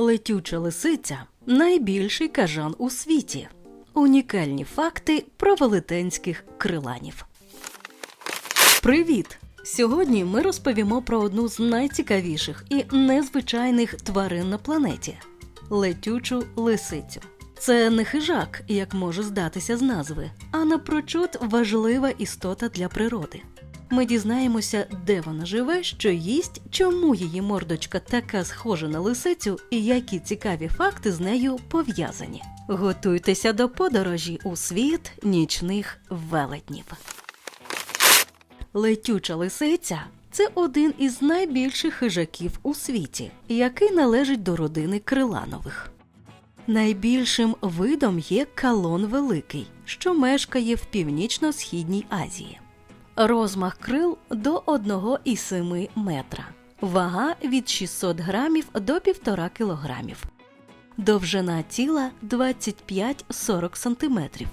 Летюча лисиця найбільший кажан у світі. Унікальні факти про велетенських криланів. Привіт! Сьогодні ми розповімо про одну з найцікавіших і незвичайних тварин на планеті летючу лисицю. Це не хижак, як може здатися з назви, а напрочуд важлива істота для природи. Ми дізнаємося, де вона живе, що їсть, чому її мордочка така схожа на лисицю, і які цікаві факти з нею пов'язані. Готуйтеся до подорожі у світ нічних велетнів. Летюча лисиця це один із найбільших хижаків у світі, який належить до родини криланових. Найбільшим видом є калон великий, що мешкає в північно-східній Азії. Розмах крил до 1,7 метра, вага від 600 грамів до 1,5 кілограмів, довжина тіла 25-40 сантиметрів.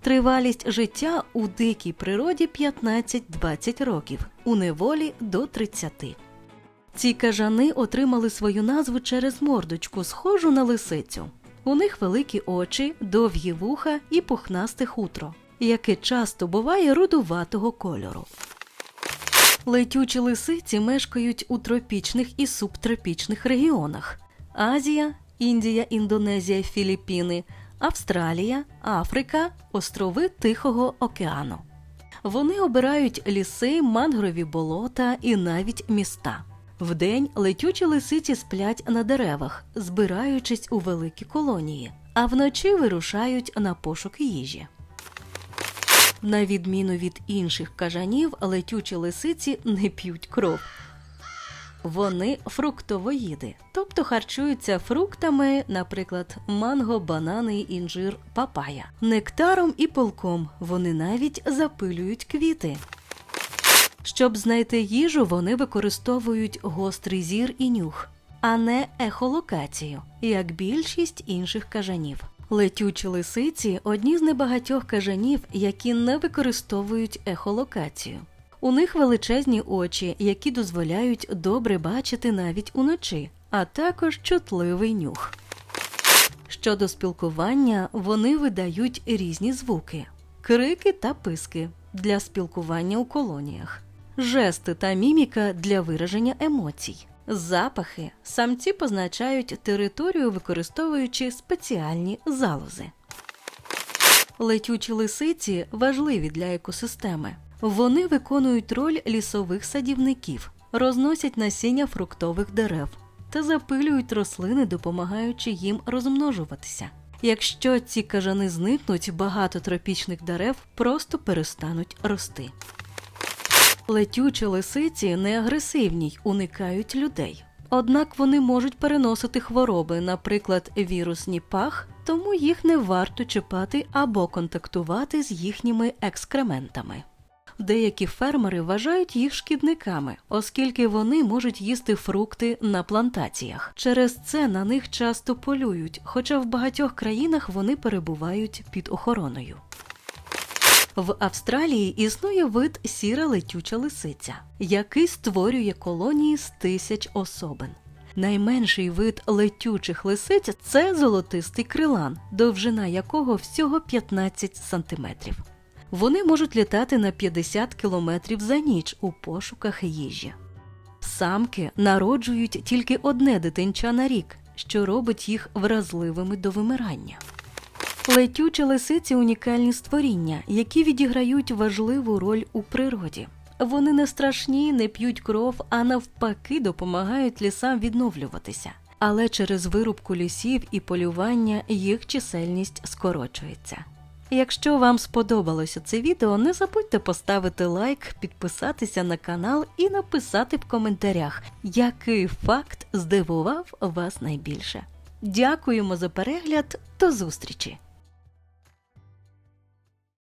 Тривалість життя у дикій природі 15-20 років, у неволі до 30. Ці кажани отримали свою назву через мордочку, схожу на лисицю. У них великі очі, довгі вуха і пухнасте хутро, яке часто буває рудуватого кольору. Летючі лисиці мешкають у тропічних і субтропічних регіонах: Азія, Індія, Індонезія, Філіппіни, Австралія, Африка, острови Тихого океану. Вони обирають ліси, мангрові болота і навіть міста. Вдень летючі лисиці сплять на деревах, збираючись у великі колонії, а вночі вирушають на пошук їжі. На відміну від інших кажанів, летючі лисиці не п'ють кров. Вони фруктовоїди, тобто харчуються фруктами, наприклад, манго, банани, інжир, папая, нектаром і полком. Вони навіть запилюють квіти. Щоб знайти їжу, вони використовують гострий зір і нюх, а не ехолокацію, як більшість інших кажанів. Летючі лисиці одні з небагатьох кажанів, які не використовують ехолокацію. У них величезні очі, які дозволяють добре бачити навіть уночі, а також чутливий нюх. Щодо спілкування, вони видають різні звуки, крики та писки для спілкування у колоніях, жести та міміка для вираження емоцій. Запахи самці позначають територію, використовуючи спеціальні залози. Летючі лисиці важливі для екосистеми. Вони виконують роль лісових садівників, розносять насіння фруктових дерев та запилюють рослини, допомагаючи їм розмножуватися. Якщо ці кажани зникнуть, багато тропічних дерев просто перестануть рости. Летючі лисиці не агресивні й уникають людей. Однак вони можуть переносити хвороби, наприклад, вірусні пах, тому їх не варто чіпати або контактувати з їхніми екскрементами. Деякі фермери вважають їх шкідниками, оскільки вони можуть їсти фрукти на плантаціях. Через це на них часто полюють, хоча в багатьох країнах вони перебувають під охороною. В Австралії існує вид сіра летюча лисиця, який створює колонії з тисяч особин. Найменший вид летючих лисиць це золотистий крилан, довжина якого всього 15 сантиметрів. Вони можуть літати на 50 кілометрів за ніч у пошуках їжі. Самки народжують тільки одне дитинча на рік, що робить їх вразливими до вимирання. Летючі лисиці унікальні створіння, які відіграють важливу роль у природі. Вони не страшні, не п'ють кров, а навпаки допомагають лісам відновлюватися. Але через вирубку лісів і полювання їх чисельність скорочується. Якщо вам сподобалося це відео, не забудьте поставити лайк, підписатися на канал і написати в коментарях, який факт здивував вас найбільше. Дякуємо за перегляд, до зустрічі!